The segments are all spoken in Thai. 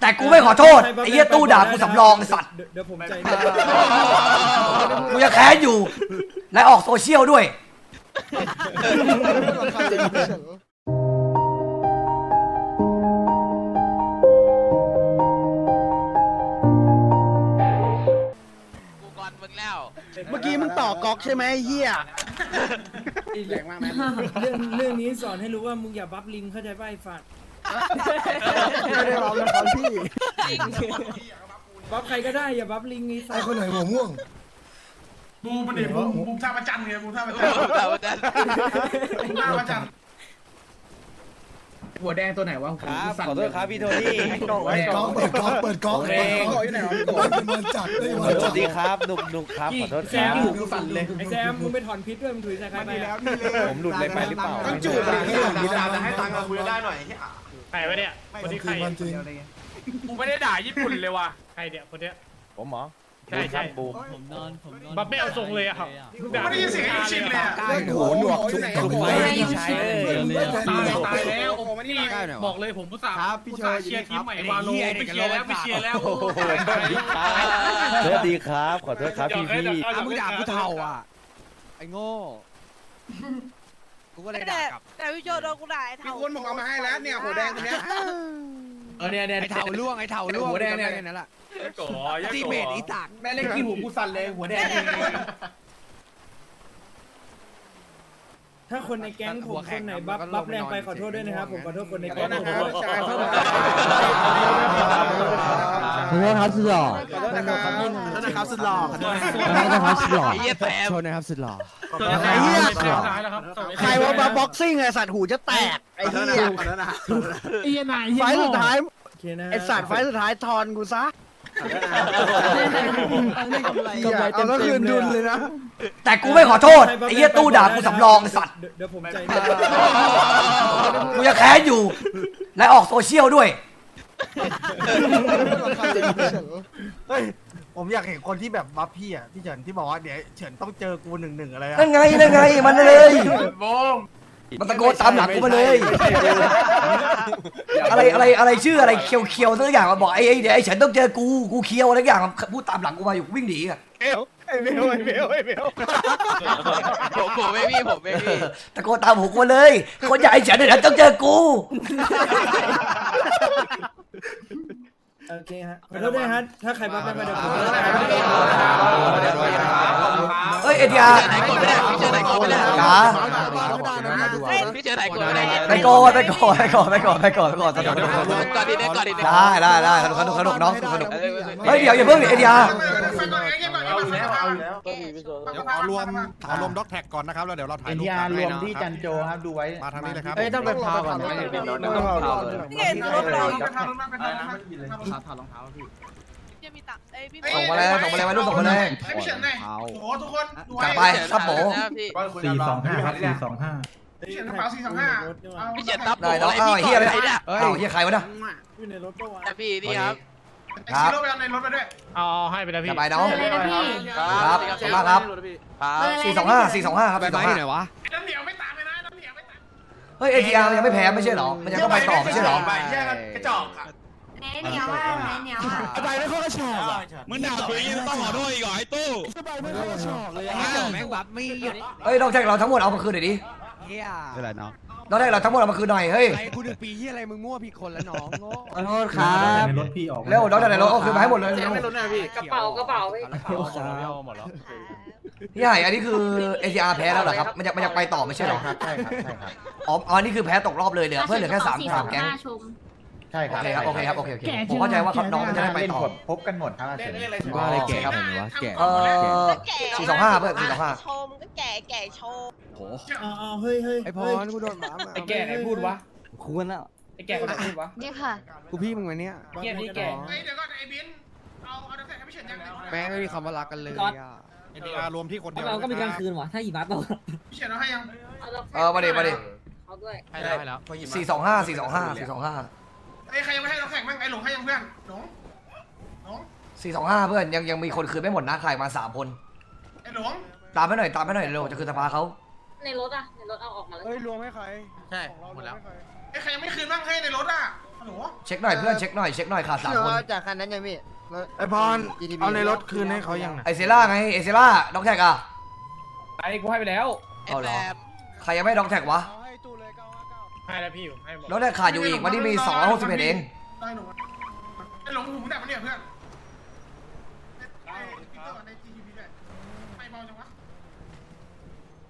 แต่กูไม่ขอโทษไอ้เหี้ยตู้ด่ากูสำรองไอ้สัตว์เดี๋ยวเดี๋ยวผมใจกูยังแค้นอยู่ และออกโซเชียลด้วย กูก่อนมึงแล้ว เมื่อกี้มึงต่อก๊อกใช่ไหมไอ้เฮียแรงมากไหมเรื่องเรื่องนี้สอนให้รู้ว่ามึงอย่าบัฟลิงเข้าใจป่ะไอ้ฝัด ไม่ได้เราแล้วครับพี่บัฟใครก็ได้อย่าบัฟลิงไอ้สัไอ้ตว์คนไหนหัวม่วง บูมมันเด็บูมบูมท่าประจันไงบูมท่าประจันแต่ว่าจะบูมท่าประจันหัวแดงตัวไหนวะผมครับสั่นขอโทษครับพี่โทนี่เปิดกล้องเปิดกล้องเปิดกล้องเปิดกล้องก๊อกอยู่ไหนวะพี่โตเป็นมันจัดเลยสมันจัวัดสดีครับนุกนุกครับ ขอโทษแซครัมบกูสั่นเลยไอ้แซมมึงไปถอนพิษด้วยมึงถุยใส่ใครไปอะผมหลุดเลยไปหรือเปล่า ต้องจูบเลยพี่จะให้ตังค์เราคุยได้หน่อยใค รวะเนี่ยคนที่ใครมันจริงกูไม่ได้ด่าญี่ปุ่นเลยว่ะใครเนี่ยคนเนี้ย ผมเหรอใช่ใช่บูมบัฟไม่เอาทรงเลยอะครับไม่ได้ยินเสียงไอ้ชินเลยอะโอ้โหหนวกชุบสุกไฟพี่ชายเอ้ยตายตายแล้วโอ้โหนี่บอกเลยผมผู้สาวผู้สาวเชียร์ทีมใหม่วาโลไม่เชียร์แล้วไม่เชียร์แล้วโอ้โหโทษดีครับขอโทษครับพี่พี่อะมึงด่ากูเท่าอะไอ้โง่ กูก็เลยด่ากลับ แต่พี่โจโดนกูด่าไอ้มีเท่าคนบอกเอามาให้แล้วเนี่ยหัวแดงคนเนี้ยเออเนี่ยเนี่ยไอ้เท่าล่วงไอ้เท่าล่วงหัวแดงเนี่ยนั่นแหละก่อยัที่ก่เบสอีตากแม่เล่นขี้หูกูสั่นเลยหัวแดง ถ้าคนในแก๊งผมคนไหนบัฟบัฟแรงไปขอโทษด้วยนะครับผมขอโทษคนในขอแก๊โทงษผมนะครับชายเข้ามาขอโทษครับสุดหล่อขอโทษนะครับขอโทษนะครับสุดหล่อขอโทษขอโทษครับสุดหล่อไอ้เหี้ยแซมโทษนะครับสุดหล่อไอ้เหี้ยสุดท้ายแล้วครับใครว่ามาบ็อกซิ่งไอ้สัตว์หูจะแตกไอ้เหี้ยไฟล์สุดท้ายโอเคนะไอ้สัตว์ไฟล์สุดท้ายทอนกูซะ เอาก็คืนดุลเลยนะแต่กูไม่ขอโทษไอ้เหี้ยตู้ด่ากูสำรองไอ้สัตว์เดี๋ยวผมใจกูยังแค้นอยู่ และออกโซเชียลด้วย เฮ้ยผมอยากเห็นคนที่แบบบัฟพี่อะพี่เฉินที่บอกว่าเดี๋ยวเฉินต้องเจอกูหนึ่งหนึ่งอะไรอะนั่นไงนั่นไงมันเลยบูม มันตะโกนตามหลังกูมาเลย อะไรอะไรอะไรชื่ออะไรเคียวเคียวสักอย่างมาบอกไอ้ไอ้เดี๋ยวไอ้เฉินต้องเจอกูกูเคียวอะไรสักอย่างพูดตามหลังกูมาอยู่กูวิ่งหนีอะไอ้เบลไอ้เบลไอ้เบลผมผมไม่พี่ผมไม่พี่ตะโกนตามหูกูมาเลยคนใหญ่ไอ้เฉินเดี๋ยวต้องเจอกู โอเคฮะขอโทษด้วยฮะถ้าใครบัฟได้มาเดี๋ยวผมจะเฮ้ยเอทีอาร์ไหนกดไม่ได้พี่เจอไหนกดไม่ได้จ๋าพี่เจอไหนกดไม่ได้ไปโกนไปโกนไปโกนไปโกนไปโกนไปโกนสนุกสนุกสนุกก่อนดีได้ก่อนดีได้ได้ได้ได้สนุกสนุกสนุกน้องสนุกสนุกเฮ้ยเดี๋ยวอย่าเพิ่งเอทีอาร์ฟังก่ อนไอ้เงี้ยก่อนเอาอยู่แล้วเอาอยู่แล้วเดี๋ยวขอรวมขอรวมด็อกแท็กก่อนนะครับแล้วเดี๋ยวเราถ่ายเอ็นรูทีปอาร์รวมที่จันโจครับดูไว้ มาทางนี้เลยครับ เอ้ยต้องไปพาก่อนนี่ไงรถเราไปทางนู้นไปทางนู้นจะมีตังเอ้ยพี่ส่งมาเลยส่งมาเลยวัยรุ่นส่งมาเลย ให้พี่เฉินหน่อยโอ้โหทุกคนดูจัดไว้ไปครับโบพี่สี่สองห้าครับสี่สองห้าพี่เฉินกระเป๋าสี่สองห้าเอาพี่เจอตับได้น้องอ้าวเฮียอะไรเนี่ยอ้าวเฮียใครวะเนี่ยอยู่ในรถปะวะ พี่นี่ครับ ไอ้ชิโร่ไปเอาในรถมาด้วย เอาให้ไปนะพี่จะไปน้องครับขอบคุณมากครับ ครับ สี่สองห้าสี่สองห้าครับสี่สองห้าน้ำเหนียวไม่ตามเลยนะ น้ำเหนียวไม่ตามเฮ้ยเอทีอาร์ยังไม่แพ้ไม่ใช่เหรอ มันยังต้องไปต่อไม่ใช่เหรอ ไปแยกกันกระจอกค่ะไหนเหนียวอะไหนเหนียวอะไอ้ใบไม่ค่อยชอบอะมึงด่าตัวเองต้องขอโทษอีกเหรอไอ้ตู้ไอ้ใบไม่ค่อยชอบเลยอะแม่งบัฟไม่หยุดเฮ้ยน้องแท็กเราทั้งหมดเอามาคืนหน่อยดิ เฮียอะไรเนาะ น้องแท็กเราทั้งหมดเอามาคืนหน่อยเฮ้ยไอ้กูหนึ่งปีที่อะไรมึงมั่วผิดคนแล้วน้องโง่ขอโทษครับในรถพี่ออกเร็วน้องแท็กเราเอาคืนมาให้หมดเลยเร็วกระเป๋ากระเป๋าพี่ใหญ่อันนี้คือเอทีอาร์แพ้แล้วเหรอครับมันจะมันจะไปต่อไม่ใช่เหรอใช่ครับใช่ครับอ๋ออ๋อนี่คือแพ้ตกรอบเลยเหลือเพื่อนเหลือแค่สามสามแก๊งชม ใช่คโอรับเคครับโอเคครับโอเคโอเคผมเข้าใจว่าครับน้องมันจะได้ไปต่อพบกันหมดครับอาเฉินว่าอะไรแก่กันวะแก่เออสี่สองห้าเพื่อนสี่สองห้าชมก็แก่แก่โชว์อ๋อเฮ้ยเฮ้ยไอ้พรกูโดนหมาไอ้แก่ไหนพูดวะควรแล้วไอ้แก่คนไหนพูดวะนี่ค่ะ กูพี่มึงวันเนี้ยเกียร์นี่แก่เฮ้ยเดี๋ยวก่อนไอ้บินเอาเอาน้ำแข็งให้พี่เฉินยังแม่งไม่มีคำว่ารักกันเลยอะเอ็นดีอาร์รวมที่คนเดียวเราก็มีกลางคืนวะถ้าหิมะตกพี่เฉินเอาให้ยังเออมาดิมาดิให้แล้วให้แล้ว สี่สองห้าสี่สองห้าสี่สองห้า ไอ้ใครยังไม่ให้น้ำแข็งบ้างไอ้หลงให้ยังเพื่อนหลงหลงสี่สองห้าเพื่อนยังยังมีคนคืนไม่หมดนะใครมาสามคน ไอ้หลงตามให้หน่อยตามให้หน่อยเร็วจะคืนสภาเขาในรถอะในรถเอาออกมาแล้วเฮ้ยรวมให้ใครใช่หมดแล้วไอ้ใครยังไม่คืนบ้างให้ในรถอะทหนูเช็คหน่อยเพื่อนเช็คหน่อยเช็คหน่อยขาดสามคนจากคันนั้นยังพี่ไอพรเอาในรถคืนให้เขายังนะไอเซล่าไงไอเซล่าด็อกแท็กอะไอ้กูให้ไปแล้วเอาเหรอใครยังไม่ด็อกแท็กวะ ให้แล้วพี่ผมให้หมดด็อกแท็กขาดอยู่อีกวันนี้มีสองร้อยหกสิบเอ็ดเอง ได้หนูไอ้หลงหูมึงได้ปะเนี่ยเพื่อนไอ้ติ๊กเกอร์ใน GTV ด้วยไม่เบาจังวะ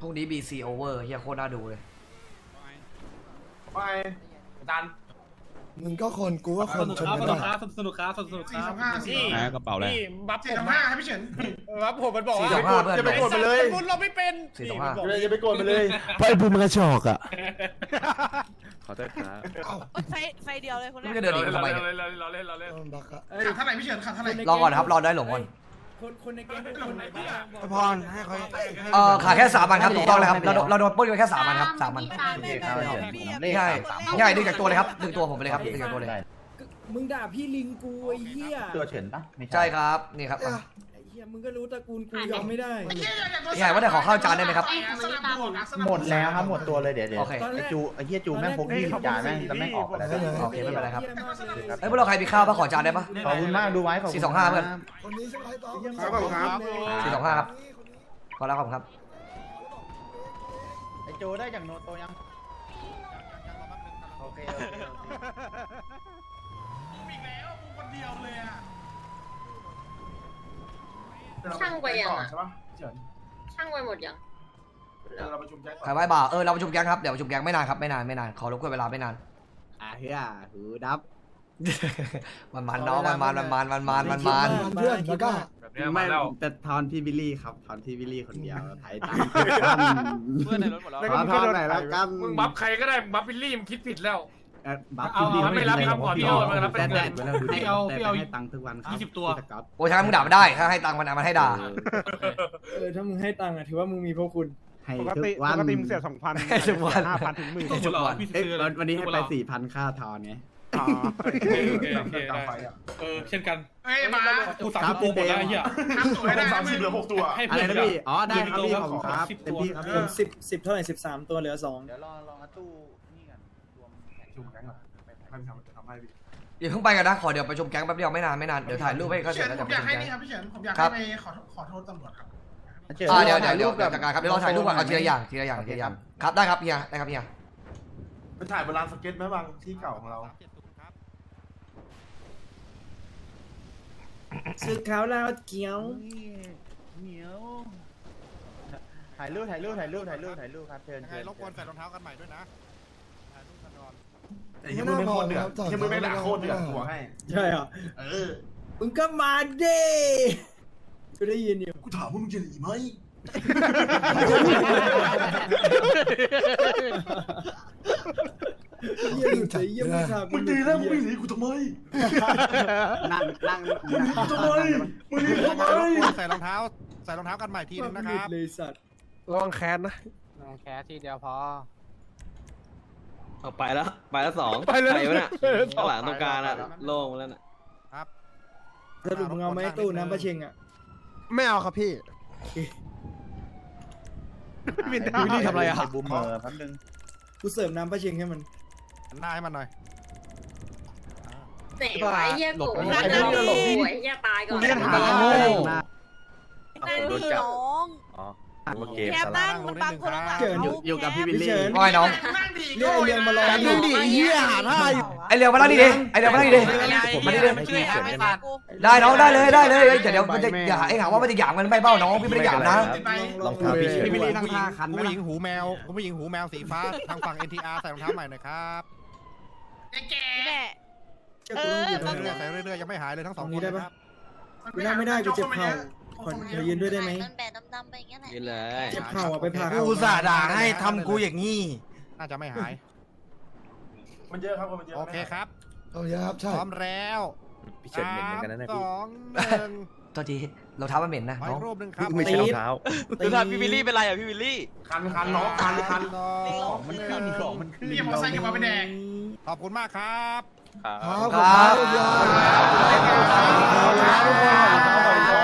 พรุ่งนี้ BC over เฮียโคตรน่าดูเลย ไปดัน มึงก็คนกูก็คสนนุกชนครับกันสนุได้กครับสนุกครับสนุกคสี่รัสองห้าสี่นี่กระเป๋าเลยนี่บัฟสี่ผสมองห้าให้พี่เฉินบัฟผมมันบอกสี่ว่าสองห้าเพื่อนอย่าไปกดมันเลยพูดเราไม่เป็นสี่สองห้าอย่าไปกดมันเลยเพราะไอ้บูมมันกระชอกอะขอโทษครับเอ้าไฟไฟเดียวเลยคนไม่แรกจะเดินหนีกันทำไมเนี่ยเราเล่นเราเล่นต้นบักอะขาดเท่าไหร่พี่เฉินขาดเท่าไหร่รอก่อนครับรอได้หลงก่อน คนคนในแก๊งเป็นคนไหนบ้างไอพรให้เขาให้เออขาดแค่สามพันครับถูกต้องเลยครับเราโดนเราโดนปล้นไปแค่สามพันครับสามพันไม่ไม่ไม่พี่ง่ายง่ายดึงจากตัวเลยครับดึงตัวผมไปเลยครับดึงจากตัวเลยมึงด่าพี่ลิงกูไอ้เหี้ยตัวเฉินปะใช่ครับนี่ครับไอ้ เหี้ยมึงก็รู้ตระกูลกูยอมไม่ได้ไอ้เหี้ยอยากโดนพี่ใหญ่ว่าแต่ขอข้าวจานได้ไหมครับ หมดแล้วครับหมดตัวเลยเดี๋ยวเดี๋ยวโอเค ไอจูไอเฮียจูแม่งพกยี่สิบจานแม่งแล้วแม่งออกไปแล้วโอเคไม่เป็นไรครับหี้ยมากเลยเฮ้ยพวกเราใครมีข้าวปะขอจานได้ปะ ขอบคุณมากดูไว้ขอบคุณสี่สองห้าเพื่อน คนนี้ใช่ไหมต้องสี่สองห้าครับ ขอแล้วขอบคุณครับ ไอโจได้จากโนโตยังโอเคโอเค ช่างไปยังอะช่างไปหมดยัง เอรว่ายไว้บ่าเออเราประชุมแก๊งครับเดี๋ยวประชุมแก๊งไม่นานครับไม่นานไม่นานขอรบกวนเวลาไม่นาน อะเฮียหูดับ มันมันน้องมันมันมันมันมันมันมันมันเพื่อนแล้วก็แไม่แต่ทอนพี่บิลลี่ครับ ทอนพี่บิลลี่คนเดียวไทยตังเพื่อนในรถหมดแล้วทอนหนแล้วกัน มึงบัฟใครก็ได้มึงบัฟบิลลี่มึงคิดผิดแล้ว บัฟเอาเอาไม่รับครับขอพี่เอามารับเป็นแต่เงินแต่ดูดิพี่เอาพี่เอาให้ตังค์ทุกวันครับยี่สิบตัว พี่ก๊อตโอ้ยถ้ามึงด่ามันได้ ถ้าให้ตังค์มันอะมันให้ด่า เออถ้ามึงให้ตังค์อะถือว่ามึงมีพระคุณให้ทุกวันปกติมึงเสียสองพันให้ทุกวัน ห้าพันถึงหมื่นขอบคุณเหรอพี่เอ้ยซื้อเลยวันนี้ให้ไปสี่พันค่าทอนไงโอเคโอเคโอเคได้เออเช่นกันเฮ้ยมากูสามสิบตัวหมดแล้วไอ้เหี้ยทำสวยได้สามสิบเหลือหกตัว ให้อะไรเพื่อนนะพี่ อ๋อได้ครับพี่ขอบคุณครับสิบเต็มตัวที่ครับผพี่มสิบสิบเท่าไหร่สิบสามตัวเหลือสองเดี๋ยวรอรอตู้นี่กันรวม ประ ชุมแจ็คเหรอให้ทำทำให้พี่อย่าเพิ่งไปกันนะขอเดี๋ยวไปชมแก๊งแป๊บเดียวไม่นานไม่นานเดี๋ยวถ่ายรูปให้เขาเสร็จนแล้วผเดี๋ยวมประอยากชุมให้แก๊ง นี่ครับพี่เฉินผมอยากครัให้บ ไปขอขอโทษตำรวจครับ อ่าเดี๋ยวเดี๋ยวเดี๋ยวจัดการครับเดี๋ยวเราถ่ายรูปก่อนเอาทีละอย่างทีละอย่างทีละอย่างครับได้ครับเฮียได้ครับเฮียไปถ่ายโบราณสเก็ตไหมบางที่เก่าของเราสึกขาวลาวเกียว เหนียวถ่ายรูปถ่ายรูปถ่ายรูปถ่ายรูปถ่ายรูปครับเชิญเชิญรบกวนใส่รองเท้ากันใหม่ด้วยนะถ่ายรูปกันก่อน แต่ยังไม่โคตรเดือดยังไม่ด่าโคตรเดือดหัวให้ ใช่เหรอเออ มึงก็มาเด้กูได้ยินอยู่กูถามว่ามึงจะหนีไหมเยี่ยมใจเยี่ยมขาดมึงดีแล้วมึงไม่หนีกูทำไมนั่งนั่งมึงหนีกูทำไมมึงหนีกูทำไมใส่รองเท้า ใส่รองเท้ากันใหม่ทีนึงนะครับเลยสัตว์ระวังแคนนะแค่ทีเดียวพอ เอาไปแล้วไปแล้วสองไปแล้ว ใครวะน่ะข้างหลังตรงกลางอะโล่งแล้วน่ะสรุปมึงเอาไหมตู้น้ำปลาเชงอะไม่เอาครับพี่วินนี่ทำอะไรอะ บูมเมอร์แป๊บนึงกูเสิร์ฟน้ำปลาเชงให้มันหน้าให้มันหน่อย ไหนวะไอ้เหี้ยกูไอ้เหี้ยหลบดิไอ้เหี้ยตายก่อนกูเรียกหา นั่งนี่น้องอ๋อว่า เกมแคบสลันั่บงมันบังคนข้างหลังเจิญอยู่อยู่กับพี่บิลลี่เฉินว่าไงน้องนั่งดีเรียกไอเรียงมารอนั่งดิไอ้เหี้ยไอเรียวมานั่งดิดิไอเรียวมานั่งดิดิ ผมไม่ได้ไม่ช่วยไม่ฟังกูได้น้องได้เลยได้เลยเอ้ยเดี๋ยวเดี๋ยวมันจะอย่าไอ้หาว่ามันจะหยามกันไม่เป้าน้องพี่ไม่ได้หยามนะรองเท้าพี่เฉิน พี่บิลลี่นั่งท่าคันผู้หญิงหูแมวผู้หญิงหูแมวสีฟ้าทางฝั่ง NTR ใส่รองเท้าใหม่หน่อยครับไอ้แก่แม่เจ้ากูต้องยืนตรงเรื่นี้อยๆใส่เรื่อยๆยังไม่หายเลยทั้งสองตรงคนี้นได้นะปะครับกูนั่งไม่ได้กูเจ็บเข่า ขอขอยืนด้วยได้ไหมนั่นแบดดำๆไปอย่างเงี้ยแหละกินเลย เจ็บเข่าอะไปผ่ากูอุตส่าห์ด่าให้ทำกูอย่างนี้ น่าจะไม่หาย มันเยอะครับมันเยอะโอเคครับ เอาเยอะครับพใช่ ร้อมแล้วพี่เฉินเหม็นเหมือนกันนะเนี่ยสพี่องหนึ่งตัวทีเราเท้ามันเหม็นนะไว้น้องรูปหนึ่งครับไม่ใช่รองเท้า ดูท่าพี่วิลลี่เป็นไรอะพี่วิลลี่ คันคันน้องคันคันของมันขึ้นของมันขึ้นพี่มอไซค์กันมาเป็นแดง ขอบคุณมากครับ ครับ ครับเ